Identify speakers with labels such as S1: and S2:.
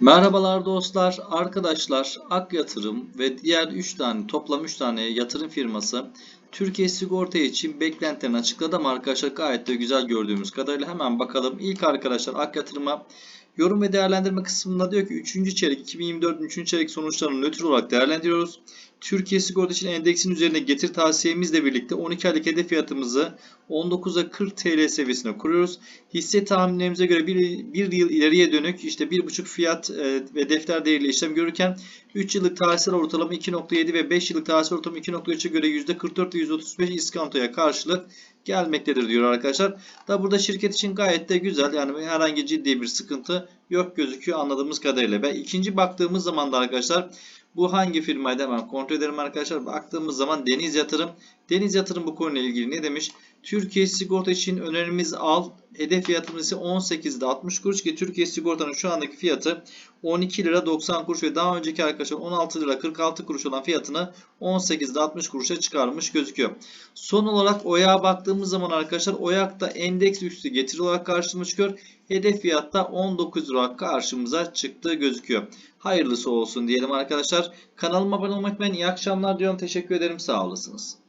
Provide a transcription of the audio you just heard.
S1: Merhabalar dostlar, arkadaşlar. Ak Yatırım ve diğer 3 tane toplam 3 tane yatırım firması Türkiye Sigorta için beklentilerini açıkladı ama arkadaşlar gayet de güzel gördüğümüz kadarıyla hemen bakalım. İlk arkadaşlar Ak Yatırım'a yorum ve değerlendirme kısmında diyor ki 3. çeyrek 2024 3. çeyrek sonuçlarını nötr olarak değerlendiriyoruz. Türkiye Sigorta için endeksin üzerine getir tavsiyemizle birlikte 12 aylık hedef fiyatımızı 19'a 40 TL seviyesine kuruyoruz. Hisse tahminlerimize göre bir, yıl ileriye dönük işte 1,5 fiyat e, ve defter değeriyle işlem görürken 3 yıllık tarihsel ortalama 2.7 ve 5 yıllık tarihsel ortalama 2.3'e göre %44 ve %35 iskantoya karşılık gelmektedir diyor arkadaşlar. Da burada şirket için gayet de güzel yani herhangi ciddi bir sıkıntı yok gözüküyor anladığımız kadarıyla. Ve ikinci baktığımız zaman da arkadaşlar bu hangi firmaydı hemen kontrol edelim arkadaşlar. Baktığımız zaman Deniz Yatırım. Deniz Yatırım bu konuyla ilgili ne demiş? Türkiye Sigorta için önerimiz al. Hedef fiyatımız ise 18'de 60 kuruş ki Türkiye Sigorta'nın şu andaki fiyatı 12 lira 90 kuruş ve daha önceki arkadaşlar 16 lira 46 kuruş olan fiyatını 18'de 60 kuruşa çıkarmış gözüküyor. Son olarak OYAK'a baktığımız zaman arkadaşlar OYAK'ta endeks üstü getiri olarak karşımıza çıkıyor. Hedef fiyatta 19 lira karşımıza çıktığı gözüküyor. Hayırlısı olsun diyelim arkadaşlar. Kanalıma abone olmayı unutmayın. İyi akşamlar diyorum. Teşekkür ederim. Sağ olasınız.